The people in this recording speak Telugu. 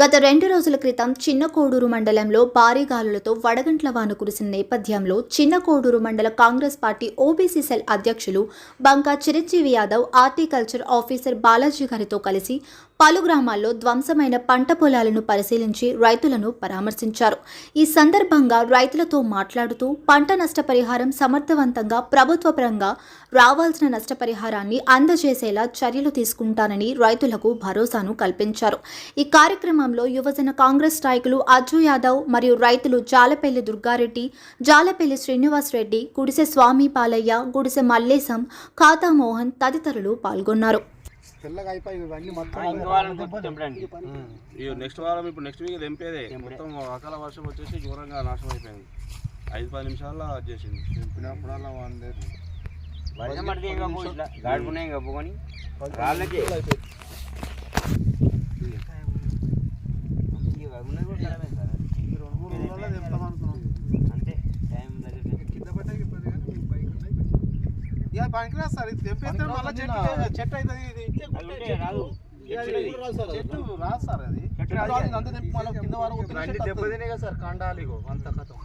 గత రెండు రోజుల క్రితం చిన్న కోడూరు మండలంలో భారీ గాలులతో వడగంట్ల వాన కురిసిన నేపథ్యంలో చిన్న కోడూరు మండల కాంగ్రెస్ పార్టీ ఓబీసీ సెల్ అధ్యక్షులు బంకా చిరంజీవి యాదవ్ హార్టికల్చర్ ఆఫీసర్ బాలాజీ గారితో కలిసి పలు గ్రామాల్లో ధ్వంసమైన పంట పొలాలను పరిశీలించి రైతులను పరామర్శించారు. ఈ సందర్భంగా రైతులతో మాట్లాడుతూ పంట నష్టపరిహారం సమర్థవంతంగా ప్రభుత్వ పరంగా రావాల్సిన నష్టపరిహారాన్ని అందజేసేలా చర్యలు తీసుకుంటానని రైతులకు భరోసాను కల్పించారు. ఈ కార్యక్రమంలో యువజన కాంగ్రెస్ నాయకులు అజ్జు యాదవ్ మరియు రైతులు జాలపల్లి దుర్గారెడ్డి జాలపల్లి శ్రీనివాస్ రెడ్డి గుడిసె స్వామి పాలయ్య గుడిసె మల్లేశం ఖాతా మోహన్ తదితరులు పాల్గొన్నారు. నెక్స్ట్ వారం ఇప్పుడు నెక్స్ట్ వీక్ తెంపేదే. మొత్తం అకాల వర్షం వచ్చేసి ఘోరంగా నాశనం అయిపోయింది. ఐదు పది నిమిషాల్లో అది చేసింది. తెంపినప్పుడల్లా వంద వర్షం పడితే ఇంకా పో ఇట్లా గాడుపునే ఇంకా పోని. రాళ్ళకి. ఇక పనికిరాదు సార్ ఇది తెంపేస్తే మళ్ళీ చెట్టు చెట్టు అవుతుంది ఇది చెట్టు. రాదు. సార్ అది. ఇదంతా తెంపి మళ్ళీ కింద దెబ్బతినే కదా సార్ కాండాలి అంత కథం.